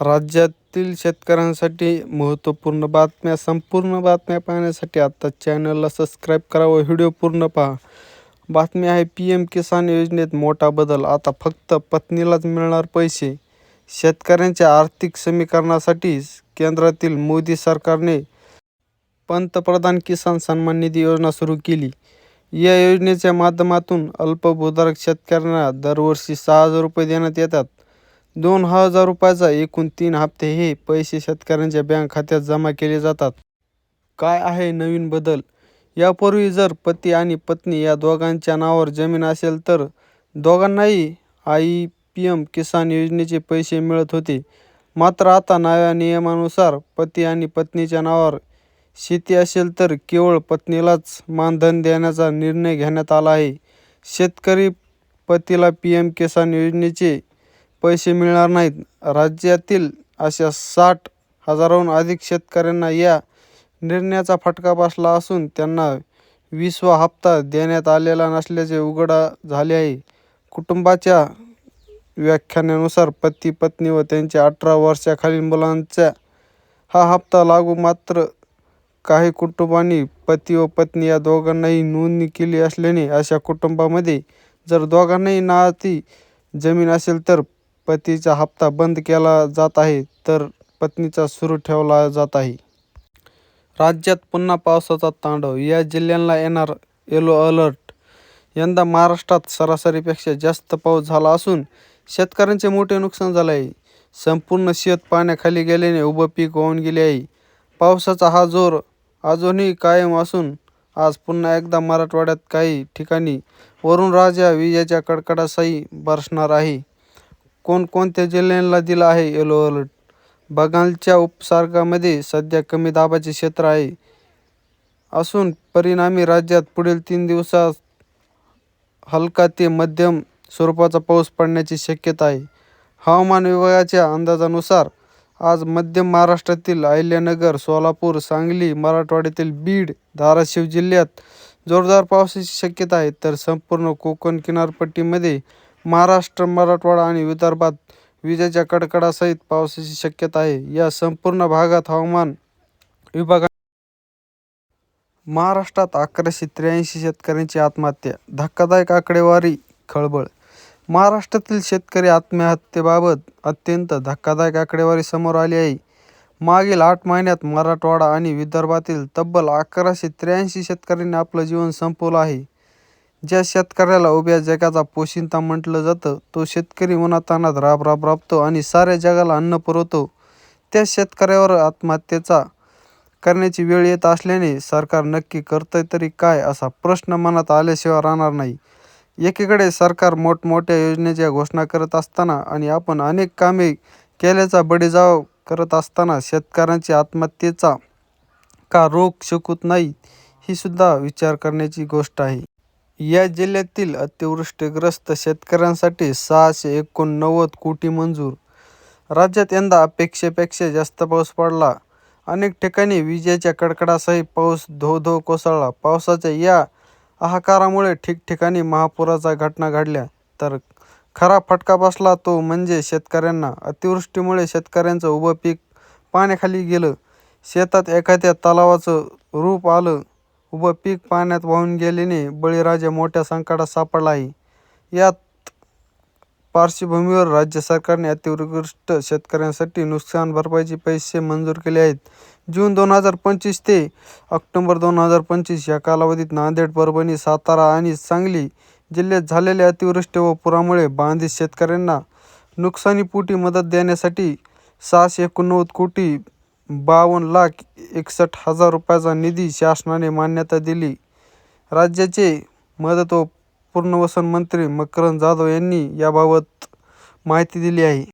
राज्यातील शेतकऱ्यांसाठी महत्त्वपूर्ण बातम्या संपूर्ण बातम्या पाहण्यासाठी आत्ता चॅनलला सबस्क्राईब करा व व्हिडिओ पूर्ण पहा. बातमी आहे पी एम किसान योजनेत मोठा बदल आता फक्त पत्नीलाच मिळणार पैसे. शेतकऱ्यांच्या आर्थिक समीकरणासाठी केंद्रातील मोदी सरकारने पंतप्रधान किसान सन्मान निधी योजना सुरू केली. या योजनेच्या माध्यमातून अल्पभूधारक शेतकऱ्यांना दरवर्षी सहा हजार रुपये देण्यात येतात. दोन हजार रुपयाचा एकूण तीन हप्ते हे पैसे शेतकऱ्यांच्या बँक खात्यात जमा केले जातात. काय आहे नवीन बदल? यापूर्वी जर पती आणि पत्नी या दोघांच्या नावावर जमीन असेल तर दोघांनाही आय पी एम किसान योजनेचे पैसे मिळत होते. मात्र आता नव्या नियमानुसार पती आणि पत्नीच्या नावावर शेती असेल तर केवळ पत्नीलाच मानधन देण्याचा निर्णय घेण्यात आला आहे. शेतकरी पतीला पी एम किसान योजनेचे पैसे मिळणार नाहीत. राज्यातील अशा साठ हजाराहून अधिक शेतकऱ्यांना या निर्णयाचा फटका बसला असून त्यांना वीसवा हप्ता देण्यात आलेला नसल्याचे उघड झाले आहे. कुटुंबाच्या व्याख्यानुसार पती पत्नी व त्यांच्या अठरा वर्षाखालील मुलांचा हा हप्ता लागू मात्र काही कुटुंबांनी पती व पत्नी या दोघांनाही नोंदणी केली असल्याने अशा कुटुंबामध्ये जर दोघांनाही नाती जमीन असेल तर पतीचा हप्ता बंद केला जात आहे तर पत्नीचा सुरू ठेवला जात आहे. राज्यात पुन्हा पावसाचा तांडव. या जिल्ह्यांना येणार येलो अलर्ट. यंदा महाराष्ट्रात सरासरीपेक्षा जास्त पाऊस झाला असून शेतकऱ्यांचे मोठे नुकसान झाले आहे. संपूर्ण शेत पाण्याखाली गेल्याने उभं पीक वाहून गेले आहे. पावसाचा हा जोर अजूनही कायम असून आज पुन्हा एकदा मराठवाड्यात काही ठिकाणी वरून राजा विजेच्या कडकडासही बरसणार आहे. कोणकोणत्या जिल्ह्यांना दिला आहे येलो अलर्ट बंगालच्या उपसागरामध्ये सध्या कमी दाबाचे क्षेत्र आहे. असून परिणामी राज्यात पुढील तीन दिवसात हलका ते मध्यम स्वरूपाचा पाऊस पडण्याची शक्यता आहे. हवामान विभागाच्या अंदाजानुसार आज मध्य महाराष्ट्रातील अहिल्यानगर सोलापूर सांगली मराठवाड्यातील बीड धाराशिव जिल्ह्यात जोरदार पावसाची शक्यता आहे. तर संपूर्ण कोकण किनारपट्टीमध्ये महाराष्ट्र मराठवाडा आणि विदर्भात विजेच्या कडकडासहित पावसाची शक्यता आहे. या संपूर्ण भागात हवामान विभाग महाराष्ट्रात अकराशे त्र्याऐंशी शेतकऱ्यांची आत्महत्या धक्कादायक आकडेवारी खळबळ. महाराष्ट्रातील शेतकरी आत्महत्येबाबत अत्यंत धक्कादायक आकडेवारी समोर आली आहे. मागील आठ महिन्यात मराठवाडा आणि विदर्भातील तब्बल अकराशे त्र्याऐंशी शेतकऱ्यांनी आपलं जीवन संपवलं आहे. ज्या शेतकऱ्याला उभ्या जगाचा पोशिंदा म्हटलं जातं तो शेतकरी उन्हातान्हात राब राब राबतो आणि साऱ्या जगाला अन्न पुरवतो. त्या शेतकऱ्यावर आत्महत्येचा करण्याची वेळ येत असल्याने सरकार नक्की करतंय तरी काय असा प्रश्न मनात आल्याशिवाय राहणार नाही. एकीकडे सरकार मोठमोठ्या योजनेच्या घोषणा करत असताना आणि आपण अनेक कामे केल्याचा बडेजाव करत असताना शेतकऱ्यांची आत्महत्येचा का रोख शकत नाही ही सुद्धा विचार करण्याची गोष्ट आहे. या जिल्ह्यातील अतिवृष्टीग्रस्त शेतकऱ्यांसाठी सहाशे एकोणनव्वद कोटी मंजूर. राज्यात यंदा अपेक्षेपेक्षा जास्त पाऊस पडला. अनेक ठिकाणी विजेच्या कडकडासही पाऊस धो धो कोसळला. पावसाच्या या हाहाकारामुळे ठिकठिकाणी महापुराच्या घटना घडल्या. तर खरा फटका बसला तो म्हणजे शेतकऱ्यांना. अतिवृष्टीमुळे शेतकऱ्यांचं उभं पीक पाण्याखाली गेलं. शेतात एखाद्या तलावाचं रूप आलं. उभं पीक पाण्यात वाहून गेल्याने बळीराजा मोठ्या संकटात सापडला आहे. यात पार्श्वभूमीवर राज्य सरकारने अतिवृष्ट शेतकऱ्यांसाठी नुकसान भरपाईचे पैसे मंजूर केले आहेत. जून दोन हजार पंचवीस ते ऑक्टोबर दोन हजार पंचवीस या कालावधीत नांदेड परभणी सातारा आणि सांगली जिल्ह्यात झालेल्या अतिवृष्टी व पुरामुळे बाधित शेतकऱ्यांना नुकसानीपोटी मदत देण्यासाठी सहाशे एकोणनव्वद कोटी बावन्न लाख एकसष्ट हजार रुपयाचा निधी शासनाने मान्यता दिली. राज्याचे मदत व पुनर्वसन मंत्री मकरंद जाधव यांनी याबाबत माहिती दिली आहे.